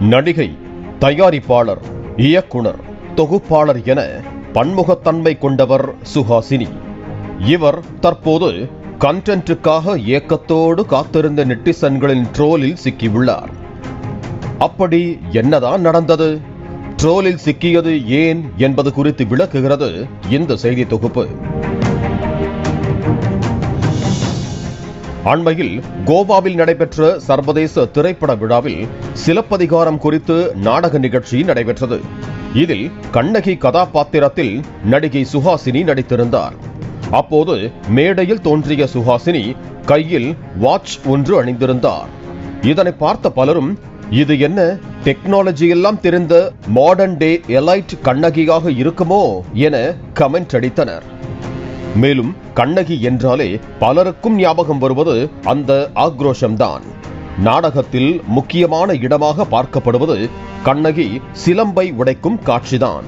நடிகை தயாரிப்பாளர் இயக்குனர் தொகுப்பாளர் என பன்முகத்தன்மை கொண்டவர் சுஹாசினி. இவர் தற்போது கண்டென்ட்டுக்காக ஏக்கத்தோடு காத்திருந்த நெட்டிசன்களின் ட்ரோலில் சிக்கியுள்ளார். அப்படி என்னதான் நடந்தது? ட்ரோலில் சிக்கியது ஏன் என்பது குறித்து விளக்குகிறது இந்த செய்தி தொகுப்பு. அண்மையில் கோவாவில் நடைபெற்ற சர்வதேச திரைப்பட விழாவில் சிலப்பதிகாரம் குறித்து நாடக நிகழ்ச்சி நடைபெற்றது. இதில் கண்ணகி கதாபாத்திரத்தில் நடிகை சுஹாசினி நடித்திருந்தார். அப்போது மேடையில் தோன்றிய சுஹாசினி கையில் வாட்ச் ஒன்று அணிந்திருந்தார். இதனை பார்த்த பலரும் இது என்ன டெக்னாலஜி எல்லாம் தெரிந்த மாடர்ன் டே எலைட் கண்ணகியாக இருக்குமோ? என கமெண்ட் அடித்தனர். மேலும் கண்ணகி என்றாலே பலருக்கும் ஞாபகம் வருவது அந்த ஆக்ரோஷம்தான். நாடகத்தில் முக்கியமான இடமாக பார்க்கப்படுவது கண்ணகி சிலம்பை உடைக்கும் காட்சிதான்.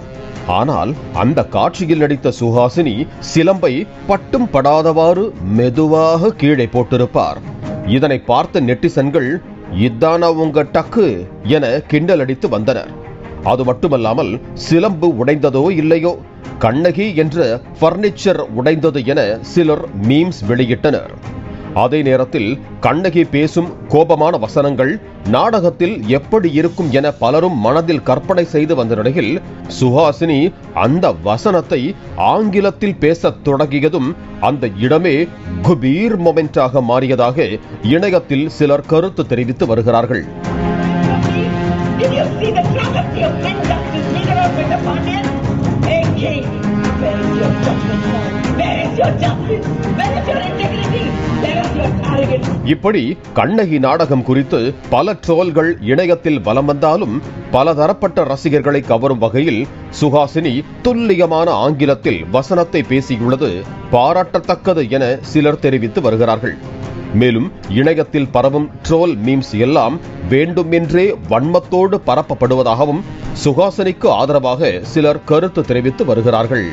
ஆனால் அந்த காட்சியில் நடித்த சுஹாசினி சிலம்பை பட்டும் படாதவாறு மெதுவாக கீழே போட்டிருப்பார். இதனை பார்த்த நெட்டிசன்கள் இதான உங்க டக்கு? என கிண்டல் அடித்து வந்தனர். அது மட்டுமல்லாமல் சிலம்பு உடைந்ததோ இல்லையோ? கண்ணகி என்ற பர்னிச்சர் உடைந்தது என சிலர் மீம்ஸ் வெளியிட்டனர். அதே நேரத்தில் கண்ணகி பேசும் கோபமான வசனங்கள் நாடகத்தில் எப்படி இருக்கும் என பலரும் மனதில் கற்பனை செய்து வந்த நிலையில் சுஹாசினி அந்த வசனத்தை ஆங்கிலத்தில் பேசத் தொடங்கியதும் அந்த இடமே குபீர் மொமெண்டாக மாறியதாக இணையத்தில் சிலர் கருத்து தெரிவித்து வருகிறார்கள். Did you see the travesty of men justice meter of the Pandian? Hey, king, where is your judgment, sir? Where is your justice? Where is your integrity? Where is your arrogance? இப்படி கண்ணகி நாடகம் குறித்து பல ட்ரோல்கள் இணையத்தில் வலம் வந்தாலும் பல தரப்பட்ட ரசிகர்களை கவரும் வகையில் சுஹாசினி துல்லியமான ஆங்கிலத்தில் வசனத்தை பேசியுள்ளது பாராட்டத்தக்கது என சிலர் தெரிவித்து வருகிறார்கள் மேலும் இணையத்தில் பரவும் ட்ரோல் மீம்ஸ் எல்லாம் வேண்டுமென்றே வன்மத்தோடு பரப்பப்படுவதாகவும் சுகாசனிக்கு ஆதரவாக சிலர் கருத்து தெரிவித்து வருகிறார்கள்.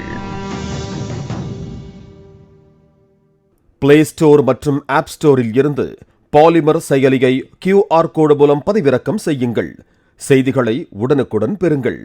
பிளே ஸ்டோர் மற்றும் ஆப் ஸ்டோரில் இருந்து பாலிமர் செயலியை கியூஆர் கோடு மூலம் பதிவிறக்கம் செய்யுங்கள். செய்திகளை உடனுக்குடன் பெறுங்கள்.